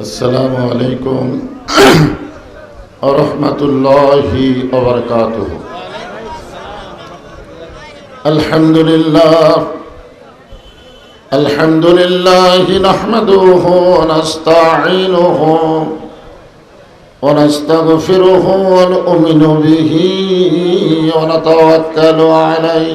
السلام عليكم ورحمة الله وبركاته الحمد لله الحمد لله نحمده ونستعينه ونستغفره ونؤمن به ونتوكل عليه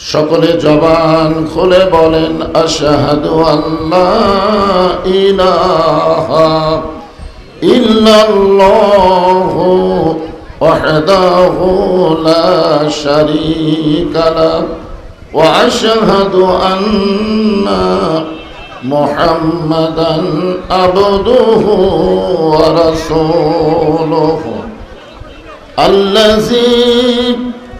সকলে জবান খুলে বলেন, আশাহাদু আল্লাহ ইল্লাল্লাহ ইল্লাল্লাহু ওয়াহদাহু লা শারীকা লাহ ওয়া আশহাদু আন্না মুহাম্মাদান আবদুহু ওয়া রাসূলুহু আল্লাযী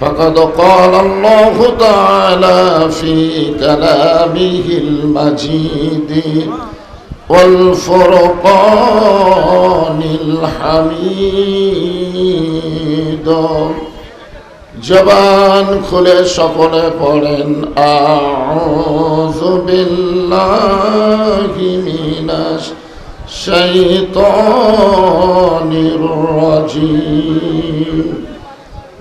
فقد قال الله تعالى في كلامه المجيد والفرقان الحميد জবান খুলে সকলে পড়েন আউযু বিল্লাহি মিনাশ শাইতানির রাজিম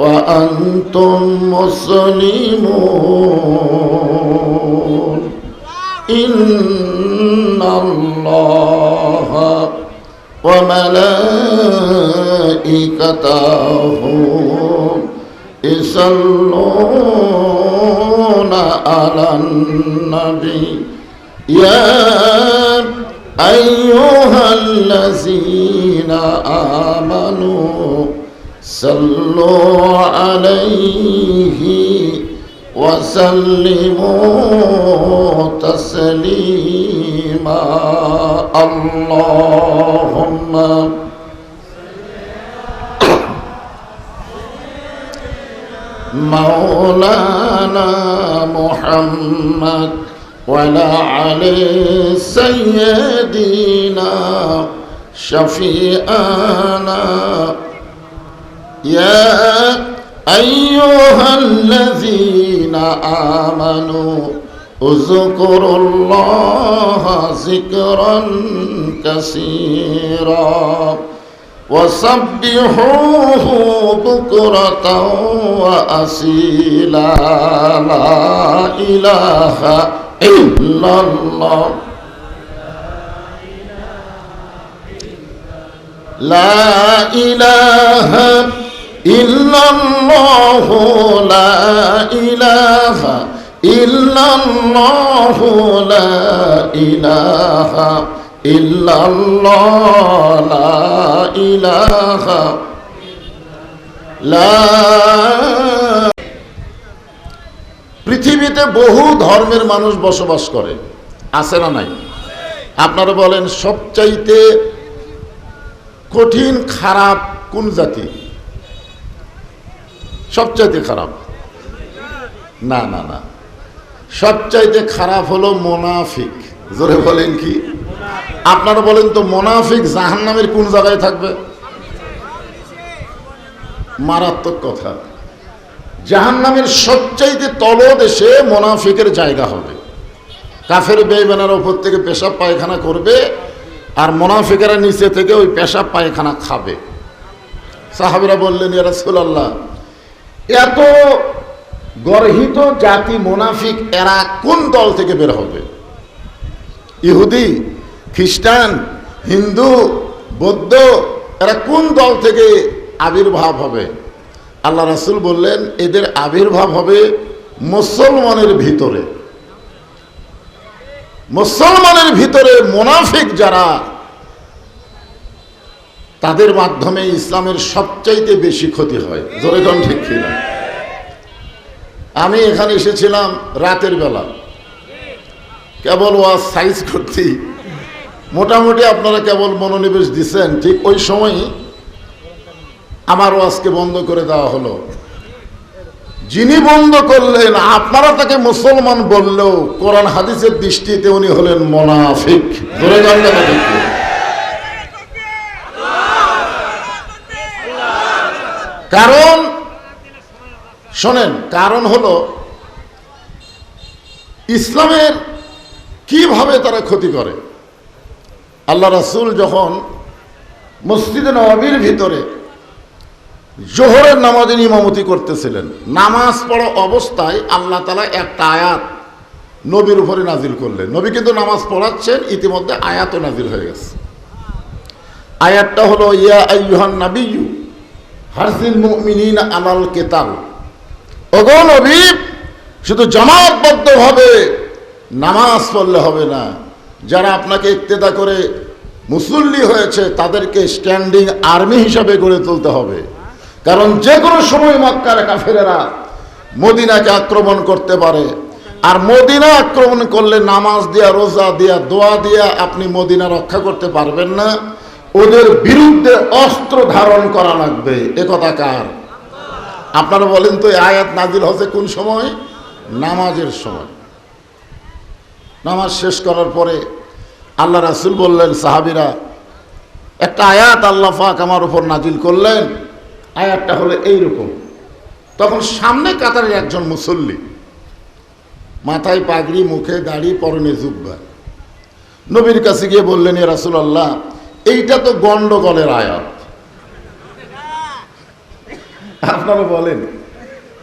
وأنتم مسلمون إن الله وملائكته يصلون على النبي يا أيها الذين آمنوا صلوا عليه وسلموا تسليما. اللهم مولانا محمد ولا علي سيدنا شفيئنا يا أيها الذين آمنوا اذكروا الله ذكرا كثيرا وسبحوه بكرة وأصيلا. لا إله إلا الله. لا إله إلا الله ইলাহা লা ইলাহা লা ইলাহা লা পৃথিবীতে বহু ধর্মের মানুষ বসবাস করে। আছে না নাই? আপনারা বলেন, সবচাইতে কঠিন, খারাপ কোন জাতি? সবচাইতে খারাপ। না না না। সবচাইতে খারাপ হলো মোনাফিক। জোরে বলেন কি? আপনারা বলেন তো মোনাফিক জাহান নামের কোন জায়গায় থাকবে? মারাত্মক কথা। জাহান্নামের সবচাইতে তলদেশে মোনাফিকের জায়গা হবে। কাফের বেইমানের ওপর থেকে পেশাব পায়খানা করবে আর মোনাফিকেরা নিচে থেকে ওই পেশাব পায়খানা খাবে। সাহাবিরা বললেন, ইয়া রাসূলুল্লাহ এত গর্হিত জাতি মোনাফিক এরা কোন দল থেকে বের হবে? ইহুদি, খ্রিস্টান, হিন্দু, বৌদ্ধ, এরা কোন দল থেকে আবির্ভাব হবে? আল্লাহ রাসুল বললেন, এদের আবির্ভাব হবে মুসলমানের ভিতরে। মুসলমানের ভিতরে মোনাফিক যারা তাদের মাধ্যমে ইসলামের সবচাইতে বেশি ক্ষতি হয়। জোরে কোন ঠিক আমি এখানে এসেছিলাম রাতের বেলা। কেবল ওয়াজ সাইজ করছি মোটামুটি আপনারা কেবল মনোনিবেশ দিচ্ছেন ঠিক ওই সময়ই আমার ওয়াজকে বন্ধ করে দেওয়া হলো। যিনি বন্ধ করলেন, আপনারা তাকে মুসলমান বললেও কোরআন হাদিসের দৃষ্টিতে উনি হলেন মোনাফিক। ধরে যান না তাদেরকে। কারণ, শোনেন, কারণ হলো, ইসলামের কীভাবে তারা ক্ষতি করে? আল্লাহ রাসুল যখন মসজিদে নবাবির ভিতরে জোহরের নামাজের ইমামতি করতেছিলেন, নামাজ পড়া অবস্থায় আল্লাহ তালা একটা আয়াত নবীর উপরে নাজিল করলেন। নবী কিন্তু নামাজ পড়াচ্ছেন, ইতিমধ্যে আয়াতও নাজিল হয়ে গেছে। আয়াতটা হলো, ইয়া আইয়ুহান নাবিয়্যু হারসিল মুমিনিন আলাল কেতাল। ওগো নবী, শুধু জামাতবদ্ধভাবে নামাজ পড়লে হবে না, যারা আপনাকে ইত্তেদা করে মুসল্লি হয়েছে, তাদেরকে স্ট্যান্ডিং আর্মি হিসাবে গড়ে তুলতে হবে। কারণ যে কোনো সময় মক্কার কাফেরেরা মদিনাকে আক্রমণ করতে পারে। আর মদিনা আক্রমণ করলে নামাজ দিয়া, রোজা দিয়া, দোয়া দিয়া আপনি মদিনা রক্ষা করতে পারবেন না। ওদের বিরুদ্ধে অস্ত্র ধারণ করা লাগবে। এ কথা কার? আপনারা বলেন তো আয়াত নাজিল হচ্ছে কোন সময়? নামাজের সময়। নামাজ শেষ করার পরে আল্লাহ রাসুল বললেন, সাহাবিরা, একটা আয়াত আল্লাহ ফাক আমার উপর নাজিল করলেন। আয়াতটা হলো এইরকম। তখন সামনে কাতারের একজন মুসল্লি, মাথায় পাগড়ি, মুখে দাড়ি, পরনে জুব্বা, নবীর কাছে গিয়ে বললেন, এ রাসুল আল্লাহ এইটা তো গন্ডগোলের আয়াত। আপনারা বলেন।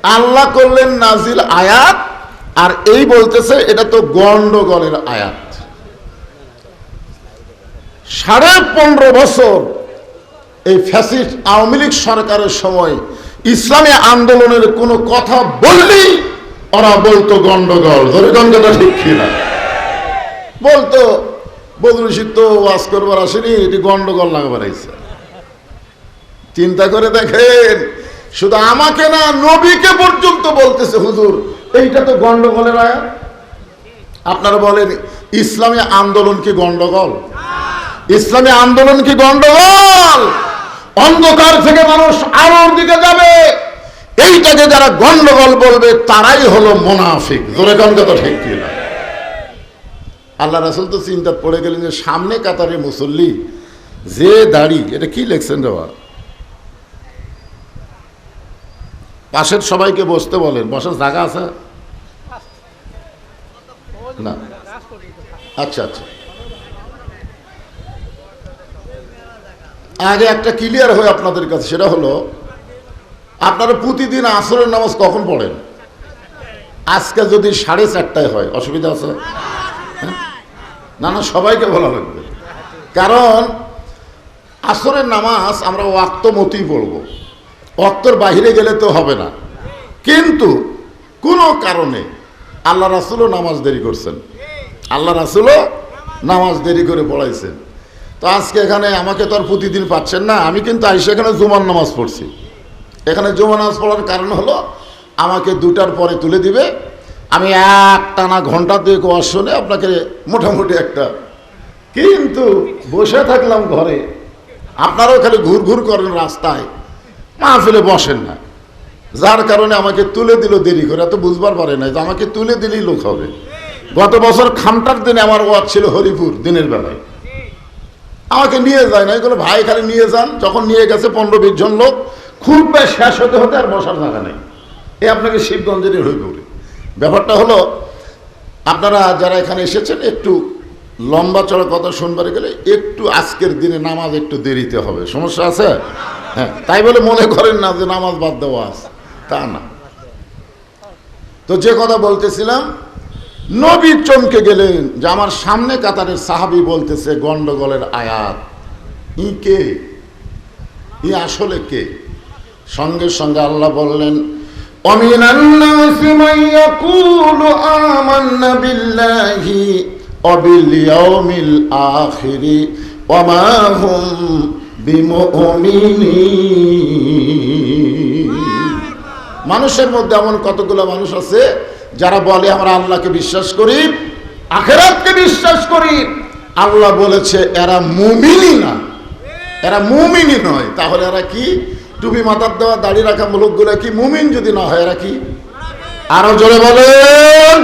আল্লাহ করলেন নাজিল আয়াত আর এই বলতেছে এটা তো গন্ডগোলের আয়াত। সাড়ে পনেরো বছর এই ফ্যাসিস্ট আওয়ামী লীগ সরকারের সময় ইসলামী আন্দোলনের কোনো কথা বললেই ওরা বলতো গন্ডগোল। ধরে গন্ডটা ঠিক কিনা? বলতো ওয়াজ করবার আসেনি, এটি গন্ডগোল চিন্তা করে দেখেন, শুধু আমাকে না, নবীকে পর্যন্ত বলতেছে হুজুর, এইটা তো গন্ডগোলের আয়াত। আপনারা বলেন, ইসলামী আন্দোলন কি গন্ডগোল? ইসলামী আন্দোলন কি গন্ডগোল? অন্ধকার থেকে মানুষ আলোর দিকে যাবে, এইটাকে যারা গন্ডগোল বলবে, তারাই হলো মোনাফিক। জোরে গন্ধ তো ঠিক কিনা? আল্লাহ রাসুল তো চিন্তা পড়ে গেলেন যে সামনে কাতারে মুসল্লি যে দাড়ি, এটা কি লেখছেন বাবা? পাশের সবাইকে বসতে বলেন। বসার জায়গা আছে? না। আচ্ছা আচ্ছা। আগে একটা ক্লিয়ার হয় আপনাদের কাছে, সেটা হলো, আপনারা প্রতিদিন আসরের নামাজ কখন পড়েন? আজকে যদি সাড়ে চারটায় হয়, অসুবিধা আছে? না না, সবাইকে বলা লাগবে। কারণ আসরের নামাজ আমরা ওয়াক্ত মতোই পড়ব। অক্তর বাহিরে গেলে তো হবে না। কিন্তু কোনো কারণে আল্লাহ রাসুলও নামাজ দেরি করছেন। আল্লাহ রাসুলও নামাজ দেরি করে পড়াইছেন। তো আজকে এখানে আমাকে তো আর প্রতিদিন পাচ্ছেন না, আমি কিন্তু আইসে এখানে জুমার নামাজ পড়ছি। এখানে জুমা নামাজ পড়ার কারণ হলো, আমাকে দুটার পরে তুলে দিবে আমি এক টানা ঘণ্টা দুয়েক ওয়াজ শুনে আপনাকে মোটামুটি একটা কিন্তু বসে থাকলাম ঘরে। আপনারাও খালি ঘুর ঘুর করেন রাস্তায়। মাহফিলে বসেন না। যার কারণে আমাকে তুলে দিল দেরি করে। এত বুঝবার পারে না যে আমাকে তুলে দিলেই লোক হবে। গত বছর খামটার দিনে আমার ওয়াজ ছিল হরিপুর দিনের বেলায়। আমাকে নিয়ে যায় না। এগুলো ভাই খালি নিয়ে যান। যখন নিয়ে গেছে পনেরো বিশ জন লোক, খুব শেষ হতে হতে আর বসার জায়গা নেই। এ আপনাকে শিবগঞ্জেরই পড়ে ব্যাপারটা হলো, আপনারা যারা এখানে এসেছেন, একটু লম্বা চড়া কথা শুনবারে গেলে একটু আজকের দিনে নামাজ একটু দেরিতে হবে। সমস্যা আছে? হ্যাঁ তাই বলে মনে করেন না যে নামাজ বাদ দেওয়া আছে। তা না। তো যে কথা বলতেছিলাম, নবী চমকে গেলেন যে আমার সামনে কাতারের সাহাবি বলতেছে, গন্ডগোলের আয়াত। ই কে? ই আসলে কে? সঙ্গে সঙ্গে আল্লাহ বললেন ومن الناس من يقول آمنا بالله وباليوم الآخر وما هم بمؤمنين মানুষের মধ্যে এমন কতগুলো মানুষ আছে যারা বলে আমরা আল্লাহকে বিশ্বাস করি আখেরাতকে বিশ্বাস করি আল্লাহ বলেছে এরা মুমিনই না এরা মুমিনই নয় তাহলে এরা কি টুপি মাথার দেওয়া, দাড়ি রাখা লোকগুলো কি মুমিন যদি না হয় কি? আরও জোরে বলেন।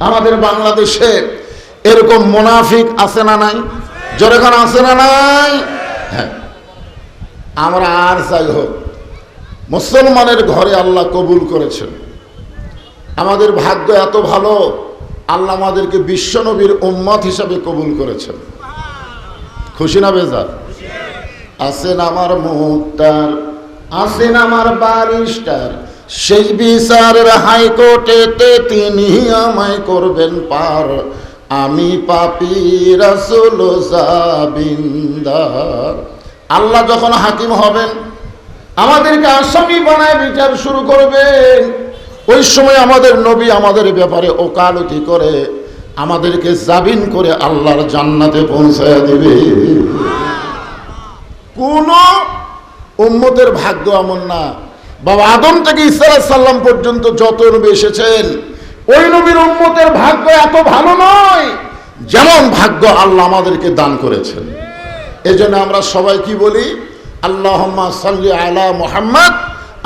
আমাদের বাংলাদেশে এরকম মোনাফিক আছে না নাই? জোরে কোন আছে না নাই? হ্যাঁ। আমরা আর যাই হোক, মুসলমানের ঘরে আল্লাহ কবুল করেছেন। আমাদের ভাগ্য এত ভালো, আল্লাহ আমাদেরকে বিশ্বনবীর উম্মত হিসাবে কবুল করেছেন। খুশি না বেজার? আছেন আমার মুক্তার আছেন আমার বারিস্টার সেই বিচারের হাইকোর্টেতে তিনি আমায় করবেন পার। আমি পাপি রাসুল আল্লাহ যখন হাকিম হবেন, আমাদেরকে আসামি বানায় বিচার শুরু করবেন। ওই সময় আমাদের নবী আমাদের ব্যাপারে ওকালতি করে আমাদেরকে জাবিন করে আল্লাহর জান্নাতে পৌঁছায় দিবে। কোন উম্মতের ভাগ্য এমন না। বাবা আদম থেকে ইসরা সাল্লাম পর্যন্ত যত নবী এসেছেন, ওই নবীর উম্মতের ভাগ্য এত ভালো নয় যেমন ভাগ্য আল্লাহ আমাদেরকে দান করেছেন। এই জন্য আমরা সবাই কি বলি? আল্লাহম্মা সাল্লি আলা মোহাম্মদ,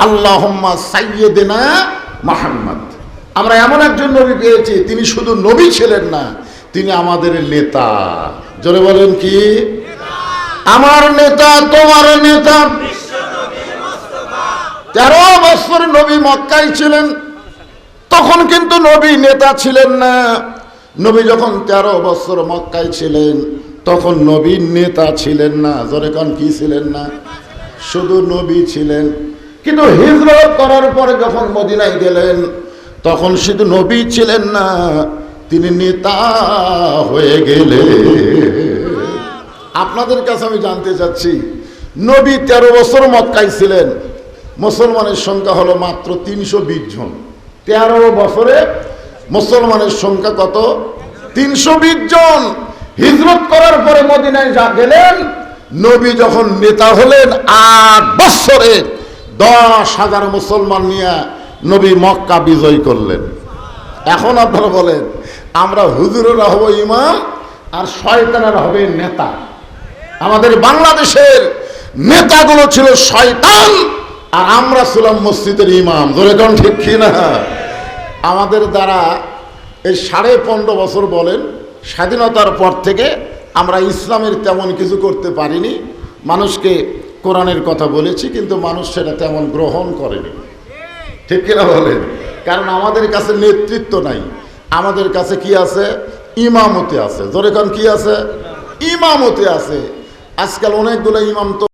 আল্লাহম্মা সাইয়েদেনা মোহাম্মদ। আমরা এমন একজন নবী পেয়েছি, তিনি শুধু নবী ছিলেন না, তিনি আমাদের নেতা। জোরে বলেন কি? আমার নেতা, তোমার নেতা। তেরো বছর নবী মক্কায় ছিলেন, তখন কিন্তু নবী নেতা ছিলেন না। নবী যখন তেরো বছর মক্কায় ছিলেন, তখন নবী নেতা ছিলেন না। জোরে কন, কি ছিলেন না? শুধু নবী ছিলেন। কিন্তু হিজরত করার পরে যখন মদিনায় গেলেন, তখন শুধু নবী ছিলেন না, তিনি নেতা হয়ে গেলেন। আপনাদের কাছে আমি জানতে চাচ্ছি, নবী তেরো বছর মক্কায় ছিলেন, মুসলমানের সংখ্যা হলো মাত্র তিনশো বিশ জন। তেরো বছরে মুসলমানের সংখ্যা কত? তিনশো বিশ জন। হিজরত করার পরে মদিনায় যা গেলেন, নবী যখন নেতা হলেন, আট বছরে দশ হাজার মুসলমান নিয়ে নবী মক্কা বিজয় করলেন। এখন আপনারা বলেন, আমরা হুজুরেরা হব ইমাম আর শয়তানেরা হবে নেতা। আমাদের বাংলাদেশের নেতাগুলো ছিল শয়তান, আর আমরা ছিলাম মসজিদের ইমাম। ধরে কোন ঠিক কি না আমাদের দ্বারা এই সাড়ে পনেরো বছর বলেন, স্বাধীনতার পর থেকে আমরা ইসলামের তেমন কিছু করতে পারিনি। মানুষকে কোরআনের কথা বলেছি, কিন্তু মানুষ সেটা তেমন গ্রহণ করেনি। ঠিক কিনা বলেন? কারণ আমাদের কাছে নেতৃত্ব নাই। আমাদের কাছে কি আছে? ইমামতে আছে। জোরে কোন কি আছে? ইমামতে আছে। আজকাল অনেকগুলো ইমাম তো